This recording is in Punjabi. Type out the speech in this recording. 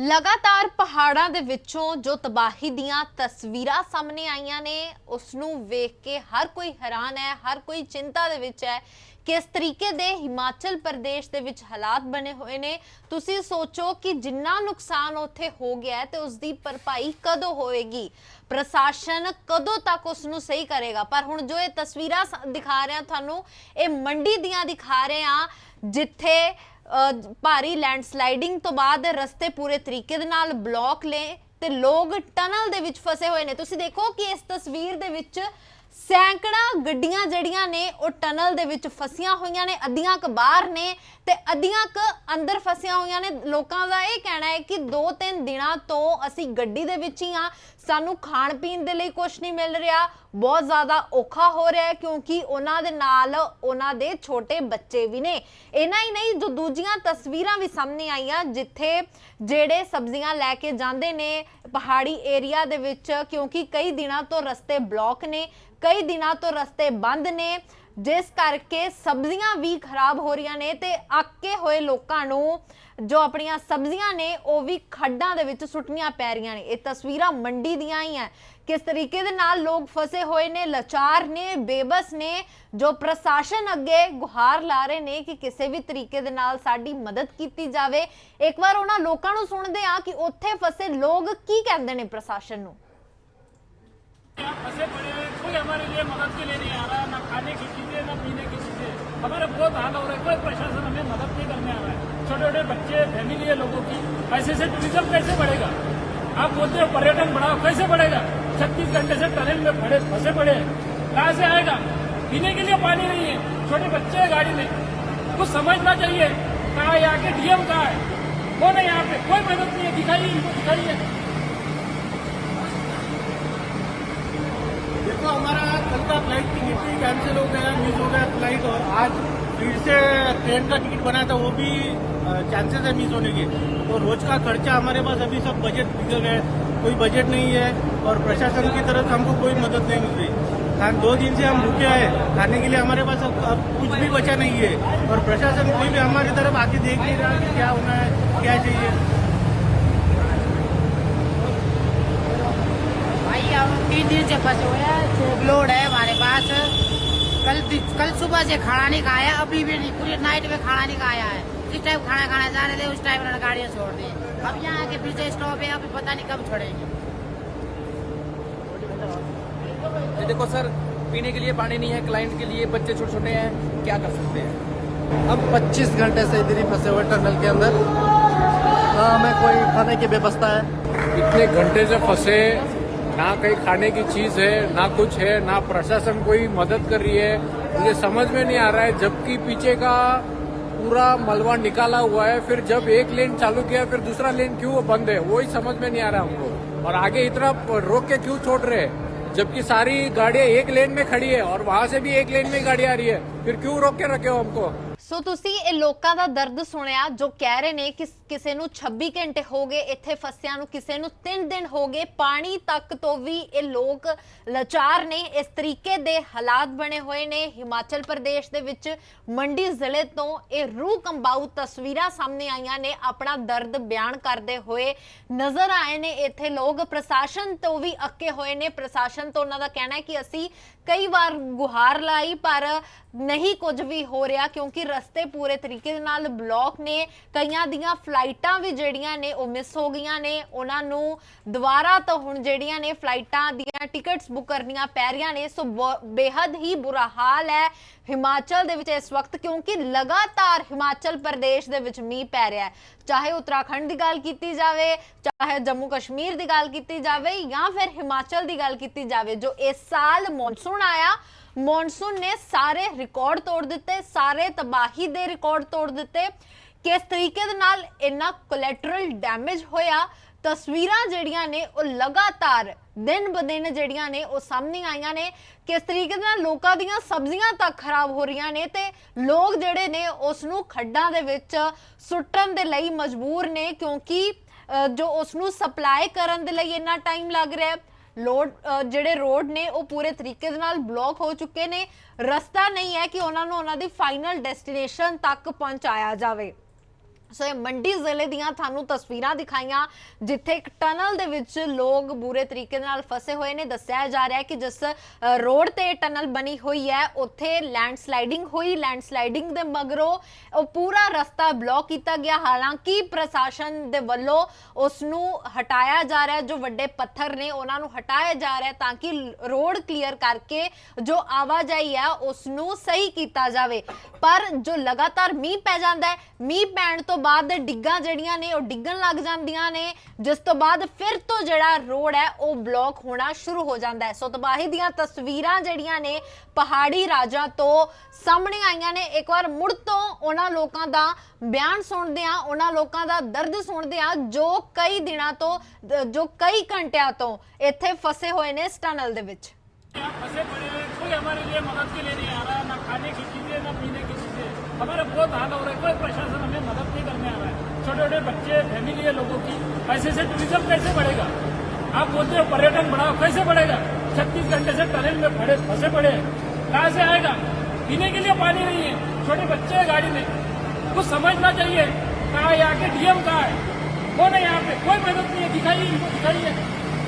ਲਗਾਤਾਰ ਪਹਾੜਾਂ ਦੇ ਵਿੱਚੋਂ ਜੋ ਤਬਾਹੀ ਦੀਆਂ ਤਸਵੀਰਾਂ ਸਾਹਮਣੇ ਆਈਆਂ ਨੇ ਉਸ ਨੂੰ ਵੇਖ ਕੇ ਹਰ ਕੋਈ ਹੈਰਾਨ ਹੈ, ਹਰ ਕੋਈ ਚਿੰਤਾ ਦੇ ਵਿੱਚ ਹੈ ਕਿਸ ਤਰੀਕੇ ਦੇ ਹਿਮਾਚਲ ਪ੍ਰਦੇਸ਼ ਦੇ ਵਿੱਚ ਹਾਲਾਤ ਬਣੇ ਹੋਏ ਨੇ। ਤੁਸੀਂ ਸੋਚੋ ਕਿ ਜਿੰਨਾ ਨੁਕਸਾਨ ਉੱਥੇ ਹੋ ਗਿਆ ਹੈ ਤੇ ਉਸ ਦੀ ਭਰਪਾਈ ਕਦੋਂ ਹੋਏਗੀ ਪ੍ਰਸ਼ਾਸਨ ਕਦੋਂ ਤੱਕ ਉਸ ਨੂੰ ਸਹੀ ਕਰੇਗਾ? ਪਰ ਹੁਣ ਜੋ ਇਹ ਤਸਵੀਰਾਂ ਸ- ਦਿਖਾ ਰਿਹਾ ਤੁਹਾਨੂੰ, ਇਹ ਮੰਡੀ ਦੀਆਂ ਦਿਖਾ ਰਹੇ ਹਾਂ, ਜਿੱਥੇ ਭਾਰੀ ਲੈਂਡਸਲਾਈਡਿੰਗ ਤੋਂ ਬਾਅਦ ਰਸਤੇ ਪੂਰੇ ਤਰੀਕੇ ਦੇ ਨਾਲ ਬਲੌਕ ਨੇ ਤੇ ਲੋਕ ਟਨਲ ਦੇ ਵਿੱਚ ਫਸੇ ਹੋਏ ਨੇ। ਤੁਸੀਂ ਦੇਖੋ ਕਿ ਇਸ ਤਸਵੀਰ ਦੇ ਵਿੱਚ ਸੈਂਕੜਾ ਗੱਡੀਆਂ ਜਿਹੜੀਆਂ ਨੇ, ਉਹ ਟਨਲ ਦੇ ਵਿੱਚ ਫਸੀਆਂ ਹੋਈਆਂ ਨੇ, ਅੱਧੀਆਂ ਕ ਬਾਹਰ ਨੇ ਤੇ ਅੱਧੀਆਂ ਕ ਅੰਦਰ ਫਸੀਆਂ ਹੋਈਆਂ ਨੇ। ਲੋਕਾਂ ਦਾ ਇਹ ਕਹਿਣਾ ਹੈ ਕਿ 2-3 ਦਿਨਾਂ ਤੋਂ ਅਸੀਂ ਗੱਡੀ ਦੇ ਵਿੱਚ ਹੀ ਆ ਸਾਨੂੰ ਖਾਣ ਪੀਣ ਦੇ ਲਈ ਕੁਝ ਨਹੀਂ ਮਿਲ ਰਿਹਾ। ਬਹੁਤ ਜ਼ਿਆਦਾ ਔਖਾ ਹੋ ਰਿਹਾ ਹੈ ਕਿਉਂਕਿ ਉਹਨਾਂ ਦੇ ਨਾਲ ਉਹਨਾਂ ਦੇ ਛੋਟੇ ਬੱਚੇ ਵੀ ਨੇ। ਇਹਨਾਂ ਹੀ ਨਹੀਂ, ਜੋ ਦੂਜੀਆਂ ਤਸਵੀਰਾਂ ਵੀ ਸਾਹਮਣੇ ਆਈਆਂ, ਜਿੱਥੇ ਜਿਹੜੇ ਸਬਜ਼ੀਆਂ ਲੈ ਕੇ ਜਾਂਦੇ ਨੇ ਪਹਾੜੀ ਏਰੀਆ ਦੇ ਵਿੱਚ ਕਿਉਂਕਿ ਕਈ ਦਿਨਾਂ ਤੋਂ ਰਸਤੇ ਬਲੌਕ ਨੇ, ਕਈ ਦਿਨਾਂ ਤੋਂ ਰਸਤੇ ਬੰਦ ਨੇ। ਜਿਸ ਕਰਕੇ ਸਬਜ਼ੀਆਂ ਵੀ ਖਰਾਬ ਹੋ ਰਹੀਆਂ ਨੇ ਤੇ ਆਕੇ ਹੋਏ ਲੋਕਾਂ ਨੂੰ ਜੋ ਆਪਣੀਆਂ ਸਬਜ਼ੀਆਂ ਨੇ, ਉਹ ਵੀ ਖੱਡਾਂ ਦੇ ਵਿੱਚ ਸੁੱਟਣੀਆਂ ਪੈ ਰਹੀਆਂ ਨੇ। ਇਹ ਤਸਵੀਰਾਂ ਮੰਡੀ ਦੀਆਂ ਹੀ ਹੈ ਕਿਸ ਤਰੀਕੇ ਦੇ ਨਾਲ ਲੋਕ ਫਸੇ ਹੋਏ ਨੇ, ਲਾਚਾਰ ਨੇ, ਬੇਬਸ ਨੇ, ਜੋ ਪ੍ਰਸ਼ਾਸਨ ਅੱਗੇ ਗੁਹਾਰ ਲਾ ਰਹੇ ਨੇ ਕਿ ਕਿਸੇ ਵੀ ਤਰੀਕੇ ਦੇ ਨਾਲ ਸਾਡੀ ਮਦਦ ਕੀਤੀ ਜਾਵੇ। ਇੱਕ ਵਾਰ ਉਹਨਾਂ ਲੋਕਾਂ ਨੂੰ ਸੁਣਦੇ ਆ ਕਿ ਉੱਥੇ ਫਸੇ ਲੋਕ ਕੀ ਕਹਿੰਦੇ ਨੇ ਪ੍ਰਸ਼ਾਸਨ ਨੂੰ। हमारे लिए मदद के लिए नहीं आ रहा है ना खाने की चीज़ें, ना पीने की चीज़ें। हमारा बहुत हाल हो रहा है, कोई प्रशासन हमें मदद नहीं करने आ रहा है। छोटे छोटे बच्चे, फैमिली है लोगों की ऐसे से टूरिज़्म कैसे बढ़ेगा? आप बोलते हो पर्यटन बढ़ाओ, कैसे बढ़ेगा? छत्तीस घंटे से टनल में पड़े फंसे पड़े कहाँ से आएगा? पीने के लिए पानी नहीं है। छोटे बच्चे है गाड़ी में। कुछ समझना चाहिए, कहा यहाँ के डीएम कहा है? कौन है यहाँ पे? कोई मदद नहीं है, दिखाइए इनको, दिखाइए देखो हमारा कल का फ़्लाइट टिकट भी कैंसिल हो गया मिस हो गया फ़्लाइट और आज फिर से ट्रेन का टिकट बनाया था वो भी चांसेस है मिस होने के। तो रोज का खर्चा हमारे पास अभी सब बजट बिगड़ है कोई बजट नहीं है और प्रशासन की तरफ़ से हमको कोई मदद नहीं मिल रही। खान दो दिन से हम भूखे आए खाने के लिए हमारे पास अब, अब कुछ भी बचा नहीं है और प्रशासन कोई भी हमारी तरफ़ आके देख नहीं रहा कि क्या होना है क्या चाहिए। हम तीन दिन से फंसे हुए हैं लोड है हमारे पास। कल कल सुबह से खाना नहीं खाया अभी भी नहीं पूरी नाइट में खाना नहीं खाया है। जिस टाइम खाना खाना जा रहे थे उस टाइम उन्होंने गाड़ियाँ छोड़ दी। अब यहाँ के पीछे स्टॉप है अभी पता नहीं कब छोड़ेंगे। ये देखो सर पीने के लिए पानी नहीं है क्लाइंट के लिए बच्चे छोटे छोटे हैं क्या कर सकते हैं? हम 25 घंटे से इधर ही फंसे हुए टनल के अंदर। ना हमें कोई खाने की व्यवस्था है। इतने घंटे से फंसे ना कहीं खाने की चीज़ है, ना कुछ है, ना प्रशासन कोई मदद कर रही है। मुझे समझ में नहीं आ रहा है, जबकि पीछे का पूरा मलबा निकाला हुआ है, फिर जब एक लेन चालू किया, फिर दूसरा लेन क्यों बंद है, वही समझ में नहीं आ रहा हमको। और आगे इतना रोक के क्यों छोड़ रहे हैं? जबकि सारी गाड़ियाँ एक लेन में खड़ी है, और वहाँ से भी एक लेन में गाड़ी आ रही है, फिर क्यों रोक के रखे हो हमको? ਸੋ ਤੁਸੀਂ ਇਹ ਲੋਕਾਂ ਦਾ ਦਰਦ ਸੁਣਿਆ ਜੋ ਕਹਿ ਰਹੇ ਨੇ ਕਿ ਕਿਸੇ ਨੂੰ 26 ਘੰਟੇ ਹੋ ਗਏ ਇੱਥੇ ਫਸਿਆਂ ਨੂੰ, ਕਿਸੇ ਨੂੰ 3 ਦਿਨ ਹੋ ਗਏ, ਪਾਣੀ ਤੱਕ ਤੋਂ ਵੀ ਇਹ ਲੋਕ ਲਾਚਾਰ ਨੇ। ਇਸ ਤਰੀਕੇ ਦੇ ਹਾਲਾਤ ਬਣੇ ਹੋਏ ਨੇ। ਹਿਮਾਚਲ ਪ੍ਰਦੇਸ਼ ਦੇ ਵਿੱਚ ਮੰਡੀ ਜ਼ਿਲ੍ਹੇ ਤੋਂ ਇਹ ਰੂਹ ਕੰਬਾਊ ਤਸਵੀਰਾਂ ਸਾਹਮਣੇ ਆਈਆਂ ਨੇ। ਆਪਣਾ ਦਰਦ ਬਿਆਨ ਕਰਦੇ ਹੋਏ ਨਜ਼ਰ ਆਏ ਨੇ। ਇੱਥੇ ਲੋਕ ਪ੍ਰਸ਼ਾਸਨ ਤੋਂ ਵੀ ਅੱਕੇ ਹੋਏ ਨੇ। ਪ੍ਰਸ਼ਾਸਨ ਤੋਂ ਉਹਨਾਂ ਦਾ ਕਹਿਣਾ ਹੈ ਕਿ ਅਸੀਂ ਕਈ ਵਾਰ ਗੁਹਾਰ ਲਾਈ ਪਰ ਨਹੀਂ ਕੁਝ ਵੀ ਹੋ ਰਿਹਾ ਕਿਉਂਕਿ ਰਸਤੇ ਪੂਰੇ ਤਰੀਕੇ ਦੇ ਨਾਲ ਬਲੌਕ ਨੇ। ਕਈਆਂ ਦੀਆਂ ਫਲਾਈਟਾਂ ਵੀ ਜਿਹੜੀਆਂ ਨੇ ਉਹ ਮਿਸ ਹੋ ਗਈਆਂ ਨੇ। ਉਹਨਾਂ ਨੂੰ ਦੁਬਾਰਾ ਤੋਂ ਹੁਣ ਜਿਹੜੀਆਂ ਨੇ ਫਲਾਈਟਾਂ ਦੀਆਂ ਟਿਕਟਸ ਬੁੱਕ ਕਰਨੀਆਂ ਪੈ ਰਹੀਆਂ ਨੇ। ਸੋ ਬ- ਬੇਹੱਦ ਹੀ ਬੁਰਾ ਹਾਲ ਹੈ। ਹਿਮਾਚਲ ਦੇ ਵਿੱਚ ਇਸ ਵਕਤ, ਕਿਉਂਕਿ ਲਗਾਤਾਰ ਹਿਮਾਚਲ ਪ੍ਰਦੇਸ਼ ਦੇ ਵਿੱਚ ਮੀਂਹ ਪੈ ਰਿਹਾ ਹੈ। ਚਾਹੇ ਉੱਤਰਾਖੰਡ ਦੀ ਗੱਲ ਕੀਤੀ ਜਾਵੇ, ਚਾਹੇ ਜੰਮੂ ਕਸ਼ਮੀਰ ਦੀ ਗੱਲ ਕੀਤੀ ਜਾਵੇ, ਜਾਂ ਫਿਰ ਹਿਮਾਚਲ ਦੀ ਗੱਲ ਕੀਤੀ ਜਾਵੇ, ਜੋ ਇਸ ਸਾਲ ਮੌਨਸੂਨ ਆਇਆ, ਮੌਨਸੂਨ ਨੇ ਸਾਰੇ ਰਿਕਾਰਡ ਤੋੜ ਦਿੱਤੇ, ਸਾਰੇ ਤਬਾਹੀ ਦੇ ਰਿਕਾਰਡ ਤੋੜ ਦਿੱਤੇ। ਕਿਸ ਤਰੀਕੇ ਦੇ ਨਾਲ ਇੰਨਾ ਕੋਲੈਟਰਲ ਡੈਮੇਜ ਹੋਇਆ ਤਸਵੀਰਾਂ ਜਿਹੜੀਆਂ ਨੇ ਉਹ ਲਗਾਤਾਰ ਦਿਨ ਬਦਿਨ ਜਿਹੜੀਆਂ ਨੇ ਉਹ ਸਾਹਮਣੇ ਆਈਆਂ ਨੇ। ਕਿਸ ਤਰੀਕੇ ਦੇ ਨਾਲ ਲੋਕਾਂ ਦੀਆਂ ਸਬਜ਼ੀਆਂ ਤੱਕ ਖਰਾਬ ਹੋ ਰਹੀਆਂ ਨੇ ਤੇ ਲੋਕ ਜਿਹੜੇ ਨੇ ਉਸ ਨੂੰ ਖੱਡਾਂ ਦੇ ਵਿੱਚ ਸੁੱਟਣ ਦੇ ਲਈ ਮਜਬੂਰ ਨੇ ਕਿਉਂਕਿ ਜੋ ਉਸ ਨੂੰ ਸਪਲਾਈ ਕਰਨ ਦੇ ਲਈ ਇੰਨਾ ਟਾਈਮ ਲੱਗ ਰਿਹਾ ਹੈ। ਲੋਡ ਜਿਹੜੇ ਰੋਡ ਨੇ ਉਹ ਪੂਰੇ ਤਰੀਕੇ ਦੇ ਨਾਲ ਬਲੌਕ ਹੋ ਚੁੱਕੇ ਨੇ। ਰਸਤਾ ਨਹੀਂ ਹੈ ਕਿ ਉਹਨਾਂ ਨੂੰ ਉਹਨਾਂ ਦੀ ਫਾਈਨਲ ਡੈਸਟੀਨੇਸ਼ਨ ਤੱਕ ਪਹੁੰਚਾਇਆ ਜਾਵੇ। ਸੋ ਇਹ ਮੰਡੀ ਜ਼ਿਲ੍ਹੇ ਦੀਆਂ ਤੁਹਾਨੂੰ ਤਸਵੀਰਾਂ ਦਿਖਾਈਆਂ, ਜਿੱਥੇ ਇੱਕ ਟਨਲ ਦੇ ਵਿੱਚ ਲੋਕ ਬੁਰੇ ਤਰੀਕੇ ਨਾਲ ਫਸੇ ਹੋਏ ਨੇ। ਦੱਸਿਆ ਜਾ ਰਿਹਾ ਹੈ ਕਿ ਜਿਸ ਰੋਡ ਤੇ ਟਨਲ ਬਣੀ ਹੋਈ ਹੈ, ਉੱਥੇ ਲੈਂਡਸਲਾਈਡਿੰਗ ਹੋਈ। ਲੈਂਡਸਲਾਈਡਿੰਗ ਦੇ ਮਗਰੋਂ ਉਹ ਪੂਰਾ ਰਸਤਾ ਬਲੌਕ ਕੀਤਾ ਗਿਆ। ਹਾਲਾਂਕਿ ਪ੍ਰਸ਼ਾਸਨ ਦੇ ਵੱਲੋਂ ਉਸ ਨੂੰ ਹਟਾਇਆ ਜਾ ਰਿਹਾ ਜੋ ਵੱਡੇ ਪੱਥਰ ਨੇ, ਉਹਨਾਂ ਨੂੰ ਹਟਾਇਆ ਜਾ ਰਿਹਾ ਤਾਂ ਕਿ ਰੋਡ ਕਲੀਅਰ ਕਰਕੇ ਜੋ ਆਵਾਜਾਈ ਹੈ ਉਸ ਨੂੰ ਸਹੀ ਕੀਤਾ ਜਾਵੇ। ਪਰ ਜੋ ਲਗਾਤਾਰ ਮੀਂਹ ਪੈ ਜਾਂਦਾ ਹੈ, ਮੀਂਹ ਪੈਣ ਤੋਂ ਬਾਅਦ ਡਿੱਗਾਂ ਜਿਹੜੀਆਂ ਨੇ ਉਹ ਡਿੱਗਣ ਲੱਗ ਜਾਂਦੀਆਂ ਨੇ ਜਿਸ ਤੋਂ ਬਾਅਦ ਫਿਰ ਤੋਂ ਜਿਹੜਾ ਰੋਡ ਹੈ ਉਹ ਬਲੌਕ ਹੋਣਾ ਸ਼ੁਰੂ ਹੋ ਜਾਂਦਾ ਹੈ ਸੋ ਤਬਾਹੀ ਦੀਆਂ ਤਸਵੀਰਾਂ ਜਿਹੜੀਆਂ ਨੇ ਪਹਾੜੀ ਰਾਜਾਂ ਤੋਂ ਸਾਹਮਣੇ ਆਈਆਂ ਨੇ ਇੱਕ ਵਾਰ ਮੁੜ ਤੋਂ ਉਹਨਾਂ ਲੋਕਾਂ ਦਾ ਬਿਆਨ ਸੁਣਦੇ ਆ ਉਹਨਾਂ ਲੋਕਾਂ ਦਾ ਦਰਦ ਸੁਣਦੇ ਆ ਜੋ ਕਈ ਦਿਨਾਂ ਤੋਂ ਦ- ਜੋ ਕਈ ਘੰਟਿਆਂ ਤੋਂ ਇੱਥੇ ਫਸੇ ਹੋਏ ਨੇ ਇਸ ਟਨਲ ਦੇ ਵਿੱਚ यहाँ फंसे पड़े हैं कोई हमारे लिए मदद के लिए नहीं आ रहा ना खाने की चीजें ना पीने की चीजें हमारे बहुत हाल हो रहे हैं कोई प्रशासन छोटे बच्चे फैमिली है लोगों की। ऐसे से टूरिज़्म कैसे बढ़ेगा? आप बोलते हो पर्यटन बढ़ाओ, कैसे बढ़ेगा? छत्तीस घंटे से ट्रेन में फड़े फंसे पड़े हैं। कहाँ से आएगा? पीने के लिए पानी नहीं है। छोटे बच्चे है गाड़ी में। कुछ समझना चाहिए। कहा यहाँ के डीएम कहा है? कौन है यहाँ पे? कोई मदद नहीं है दिखाई इनको, दिखाइए।